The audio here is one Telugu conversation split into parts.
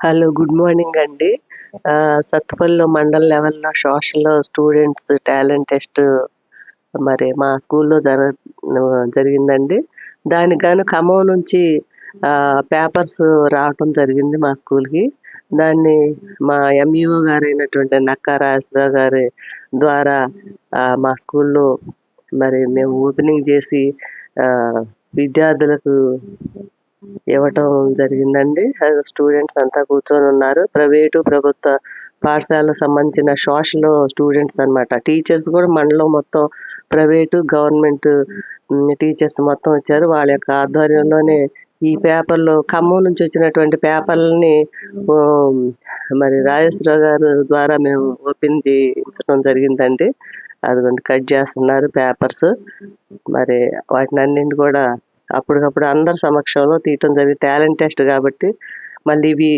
హలో గుడ్ మార్నింగ్ అండి. ఆ, సత్తుపల్లిలో మండల్ లెవెల్లో సోషల్ స్టూడెంట్స్ టాలెంట్ టెస్ట్ మరి మా స్కూల్లో జర జరిగిందండి. దానికి గాను ఖమ్మం నుంచి పేపర్స్ రావటం జరిగింది మా స్కూల్కి. దాన్ని మా ఎంఈఓ గారు అయినటువంటి నక్కా రాజరావు గారి ద్వారా మా స్కూల్లో మరి మేము ఓపెనింగ్ చేసి విద్యార్థులకు ఇవ్వటం జరిగిందండి. స్టూడెంట్స్ అంతా కూర్చొని ఉన్నారు. ప్రైవేటు ప్రభుత్వ పాఠశాలకు సంబంధించిన సోషల్ స్టూడెంట్స్ అన్నమాట. టీచర్స్ కూడా మనలో మొత్తం ప్రైవేటు గవర్నమెంట్ టీచర్స్ మొత్తం వచ్చారు. వాళ్ళ యొక్క ఆధ్వర్యంలోనే ఈ పేపర్లో ఖమ్మం నుంచి వచ్చినటువంటి పేపర్లని మరి రాజేశ్వరరావు గారు ద్వారా మేము ఓపెన్ చేయించడం జరిగిందండి. అదిగోండి కట్ చేస్తున్నారు పేపర్స్. మరి వాటిని అన్నింటి కూడా అప్పటికప్పుడు అందరి సమక్షంలో తీయటం జరిగింది. టాలెంట్ టెస్ట్ కాబట్టి మళ్ళీ ఇవి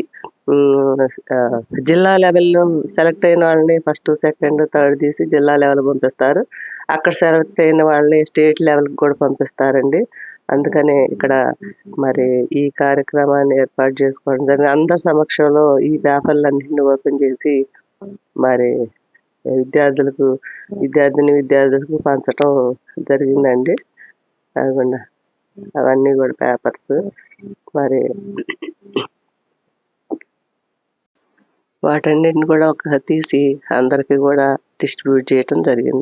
జిల్లా లెవెల్లో సెలెక్ట్ అయిన వాళ్ళని ఫస్ట్ సెకండ్ థర్డ్ తీసి జిల్లా లెవెల్ పంపిస్తారు. అక్కడ సెలెక్ట్ అయిన వాళ్ళని స్టేట్ లెవెల్కి కూడా పంపిస్తారండి. అందుకనే ఇక్కడ మరి ఈ కార్యక్రమాన్ని ఏర్పాటు చేసుకోవడం జరిగింది. అందరి సమక్షంలో ఈ పేపర్లన్నింటినీ ఓపెన్ చేసి మరి విద్యార్థులకు విద్యార్థిని విద్యార్థులకు పంచటం జరిగిందండి. కాకుండా అవన్నీ కూడా పేపర్స్. మరి వాటన్నిటిని కూడా ఒక తీసి అందరికి కూడా డిస్ట్రిబ్యూట్ చేయటం జరిగింది.